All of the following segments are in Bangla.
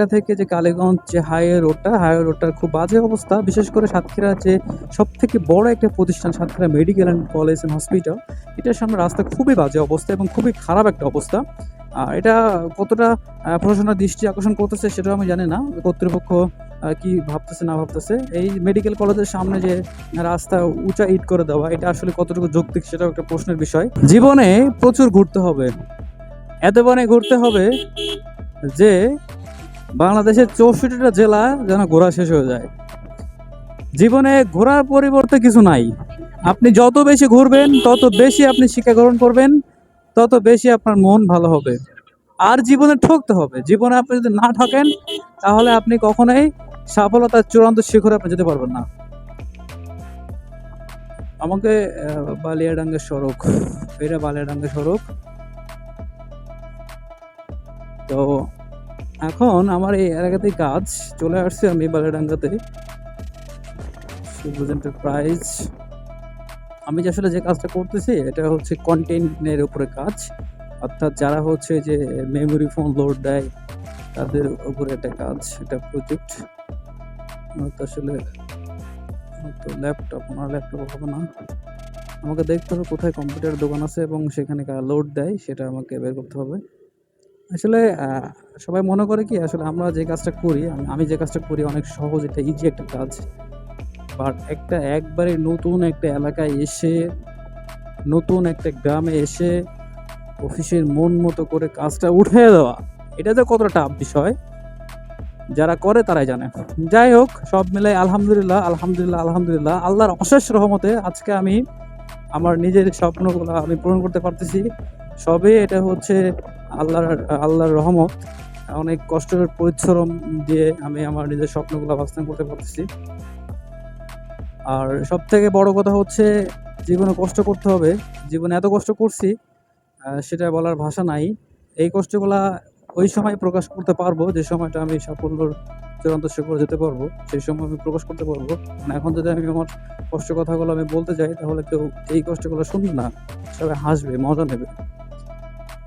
সাতক্ষীরা থেকে যে কালীগঞ্জ যে হাইওয়ে রোডটা, হাইওয়ে রোডটার খুব বাজে অবস্থা। বিশেষ করে সাতক্ষীরা যে সব থেকে বড় একটা প্রতিষ্ঠান, Satkhira medical and college and hospital, এটার সামনে রাস্তা খুবই বাজে অবস্থা এবং খুবই খারাপ একটা অবস্থা। আর এটা কতটা প্রশাসনের দৃষ্টি আকর্ষণ করতেছে সেটাও আমি জানি না। কর্তৃপক্ষ কি ভাবতেছে, না ভাবতেছে। এই মেডিকেল কলেজের সামনে যে রাস্তা উঁচা ইট করে দেওয়া, এটা আসলে কতটুকু যৌক্তিক সেটাও একটা প্রশ্নের বিষয়। জীবনে প্রচুর ঘুরতে হবে। এত বনে ঘুরতে হবে যে বাংলাদেশের চৌষট্টিটা জেলা যেন ঘোরা শেষ হয়ে যায়। জীবনে ঘোরার পরিবর্তে কিছু নাই। আপনি যত বেশি ঘুরবেন তত বেশি আপনি শিক্ষা গ্রহণ করবেন তত বেশি আপনার মন ভালো হবে। আর জীবনে ঠকতে হবে। জীবনে আপনি যদি না ঠকেন তাহলে আপনি কখনোই সফলতার চূড়ান্ত শিখরে আপনি যেতে পারবেন না। আমাকে আহ, বালিয়াডাঙ্গা সড়ক এটা বালিয়াডাঙ্গা সড়ক। তো এখন আমার এই এলাকাতেই কাজ, চলে আসছে আমি বালিয়াডাঙ্গাতে সবুজ এন্টারপ্রাইজ আমি যে আসলে যে কাজটা করতেছি, এটা হচ্ছে কন্টেন্টের উপরে কাজ। অর্থাৎ যারা হচ্ছে যে মেমোরি ফোন লোড দেয়, তাদের উপরে একটা কাজ এটা প্রজেক্ট আসলে তো ল্যাপটপ আমার ল্যাপটপ হবে না। আমাকে দেখতে হবে কোথায় কম্পিউটার দোকান আছে এবং সেখানে লোড দেয়, সেটা আমাকে বের করতে হবে। আসলে সবাই মনে করে কি, আসলে আমরা যে কাজটা করি, আমি- যে কাজটা করি অনেক সহজ এটা ইজি একটা কাজ। বাট একটা একবারে নতুন একটা এলাকায় এসে, নতুন একটা গ্রামে এসে, অফিসের মন মতো করে কাজটা উঠে দেওয়া, এটা যে কতটা টাফ বিষয়, যারা করে তারাই জানে। যাই হোক, সব মিলাই আলহামদুলিল্লাহ আলহামদুলিল্লাহ আলহামদুলিল্লাহ, আল্লাহর অশেষ রহমতে আজকে আমি, আমার নিজের স্বপ্নগুলো আমি পূরণ করতে পারতেছি। সবে এটা হচ্ছে আল্লাহর আল্লাহর রহমত। অনেক কষ্টের পরিশ্রম দিয়ে আমি আমার নিজের স্বপ্নগুলো বাস্তবায়ন করতে পারতেছি। আর সব থেকে বড় কথা হচ্ছে, জীবনে কষ্ট করতে হবে। জীবনে এত কষ্ট করছি সেটা বলার ভাষা নাই। এই কষ্টগুলা ওই সময় প্রকাশ করতে পারব, যে সময়টা আমি সাফল্যর চূড়ান্ত শিখরে যেতে পারব, সেই সময় আমি প্রকাশ করতে পারব। মানে এখন যদি আমি আমার কষ্ট কথাগুলো আমি বলতে যাই, তাহলে কেউ এই কষ্টগুলো শুনবে না, সবাই হাসবে, মজা নেবে।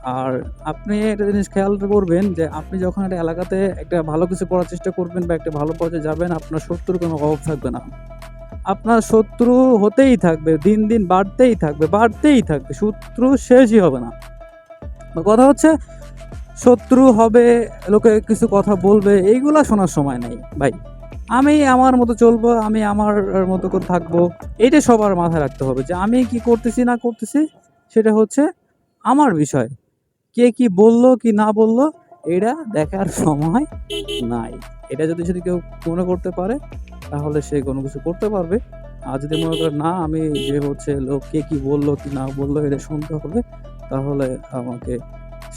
আর আপনি একটা জিনিস খেয়াল করবেন যে আপনি যখন একটা এলাকাতে একটা ভালো কিছু করার চেষ্টা করবেন বা একটা ভালো পর্যায়ে যাবেন, আপনার শত্রুর কোনো অভাব থাকবে না। আপনার শত্রু হতেই থাকবে, দিন দিন বাড়তেই থাকবে বাড়তেই থাকবে, শত্রু শেষই হবে না। কথা হচ্ছে, শত্রু হবে, লোকে কিছু কথা বলবে, এইগুলা শোনার সময় নেই, ভাই। আমি আমার মতো চলবো, আমি আমার মতো করে থাকব এটা সবার মাথায় রাখতে হবে যে আমি কি করতেছি, না করতেছি, সেটা হচ্ছে আমার বিষয়। কে কি বলল, কি না বলল, এটা দেখার সময় নাই। এটা যদি যদি কেউ মনে করতে পারে, তাহলে সে কোনো কিছু করতে পারবে। আর যদি মনে করে, না, আমি যে হচ্ছে লোক, কে কি বলল, কি না বলল, এটা শুনতে হবে, তাহলে আমাকে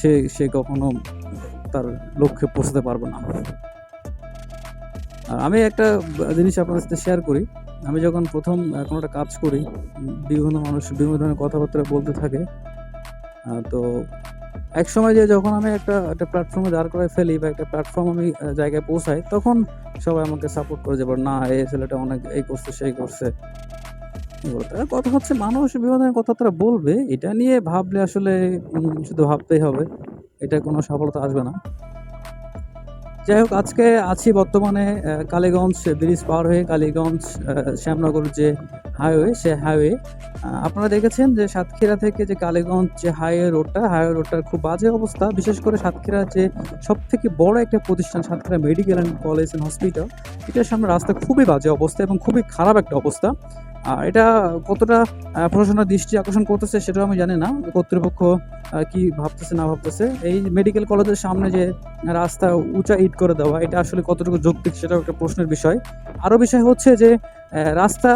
সে সে কখনো তার লক্ষ্যে পৌঁছতে পারবে না। আর আমি একটা জিনিস আপনার সাথে শেয়ার করি। আমি যখন প্রথম কোনো একটা কাজ করি, বিভিন্ন মানুষ বিভিন্ন ধরনের কথাবার্তা বলতে থাকে তো এক সময় যে যখন আমি একটা একটা প্ল্যাটফর্মে দাঁড় করে ফেলি বা একটা প্ল্যাটফর্ম আমি জায়গায় পৌঁছাই, তখন সবাই আমাকে সাপোর্ট করে যাবার না, এই ছেলেটা অনেক এই করছে, সেই করছে। কথা হচ্ছে, মানুষ বিভিন্ন ধরনের তারা বলবে, এটা নিয়ে ভাবলে আসলে শুধু ভাবতেই হবে। এটা কোনো সফলতা আসবে না। যাই হোক, আজকে আছি বর্তমানে কালীগঞ্জ ব্রিজ পার হয়ে কালীগঞ্জ শ্যামনগর যে হাইওয়ে সে হাইওয়ে আপনারা দেখেছেন যে সাতক্ষীরা থেকে যে কালীগঞ্জ যে হাইওয়ে রোডটা হাইওয়ে রোডটার খুব বাজে অবস্থা। বিশেষ করে সাতক্ষীরা যে সব থেকে বড় একটা প্রতিষ্ঠান, Satkhira medical and college and hospital এটার সামনে রাস্তা খুবই বাজে অবস্থা এবং খুবই খারাপ একটা অবস্থা। এটা কতটা প্রশাসনের দৃষ্টি আকর্ষণ করতেছে সেটাও আমি জানি না। কর্তৃপক্ষ কি ভাবতেছে, না ভাবতেছে। এই মেডিকেল কলেজের সামনে যে রাস্তা উঁচা ইট করে দেওয়া, এটা আসলে কতটুকু যৌক্তিক সেটাও একটা প্রশ্নের বিষয়। আরও বিষয় হচ্ছে যে রাস্তা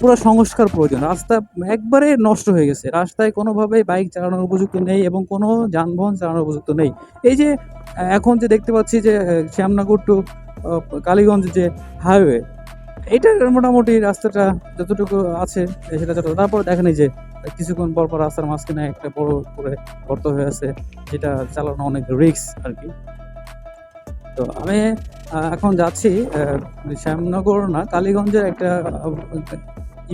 পুরো সংস্কার প্রয়োজন। রাস্তা একবারে নষ্ট হয়ে গেছে। রাস্তায় কোনোভাবেই বাইক চালানোর উপযুক্ত নেই এবং কোনো যানবাহন চালানোর উপযুক্ত নেই। এই যে এখন যে দেখতে পাচ্ছি যে শ্যামনগর টু কালীগঞ্জ যে হাইওয়ে এইটা মোটামুটি রাস্তাটা যতটুকু আছে, সেটা যত তারপর দেখেন যে, কিছুক্ষণ পর পর রাস্তার মাঝখানে একটা বড় করে গর্ত হয়ে আছে, যেটা চালানো অনেক রিস্ক আর কি তো আমি এখন যাচ্ছি শ্যামনগর না, কালীগঞ্জের একটা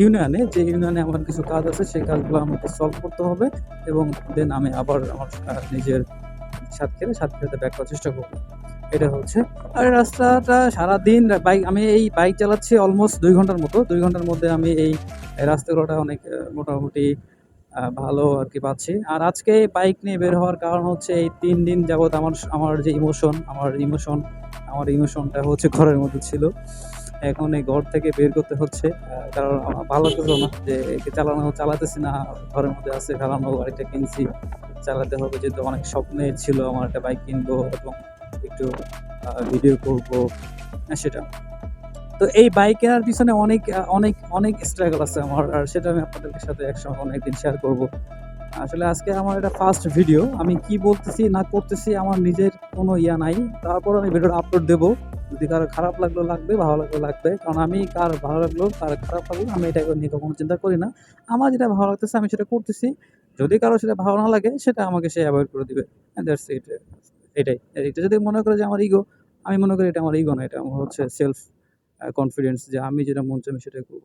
ইউনিয়নে যে ইউনিয়নে আমার কিছু কাজ আছে, সেই কাজগুলো আমাকে সলভ করতে হবে এবং দেন আমি আবার আমার নিজের সাতক্ষীরা সাতক্ষীরাতে ব্যাক করার চেষ্টা করব। এটা হচ্ছে। আর রাস্তাটা সারাদিন বাইক, আমি এই বাইক চালাচ্ছি অলমোস্ট দুই ঘণ্টার মতো। দুই ঘণ্টার মধ্যে আমি এই রাস্তাগুলোটা অনেক মোটামুটি ভালো আর কি পাচ্ছি। আর আজকে বাইক নিয়ে বের হওয়ার কারণ হচ্ছে এই তিন দিন যাবত আমার আমার যে ইমোশন আমার ইমোশন আমার ইমোশনটা হচ্ছে ঘরের মধ্যে ছিল। এখন এই ঘর থেকে বের করতে হচ্ছে। কারণ আমার ভালো লাগতেছিল না যে একে চালানো, চালাতেছি না, ঘরের মধ্যে আছে চালানো গাড়িটা কিনছি, চালাতে হবে। যেহেতু অনেক স্বপ্নে ছিল আমার একটা বাইক কিনবো এবং একটু ভিডিও করব হ্যাঁ, সেটা। তো এই বাইক কেনার পিছনে অনেক অনেক অনেক স্ট্রাগল আছে আমার আর সেটা আমি আপনাদের সাথে একসঙ্গে অনেকদিন শেয়ার করব। আসলে আজকে আমার এটা ফার্স্ট ভিডিও আমি কি বলতেছি না করতেছি আমার নিজের কোনো ইয়া নাই। তারপর আমি ভিডিওটা আপলোড দেবো। যদি কারও খারাপ লাগল লাগবে ভালো লাগল লাগবে। কারণ আমি কার ভালো লাগল কার খারাপ লাগল আমি এটা নিয়ে কখনো চিন্তা করি না। আমার যেটা ভালো লাগতেছে আমি সেটা করতেছি। যদি কারও সেটা ভালো না লাগে সেটা আমাকে সে অ্যাভয়েড করে দিবে। দ্যাটস ইট এটাই। এটা যদি মনে করে যে আমার ইগো আমি মনে করি এটা আমার ইগো না, এটা আমার হচ্ছে সেলফ কনফিডেন্স যে আমি যেটা মন চাই আমি সেটাই করব।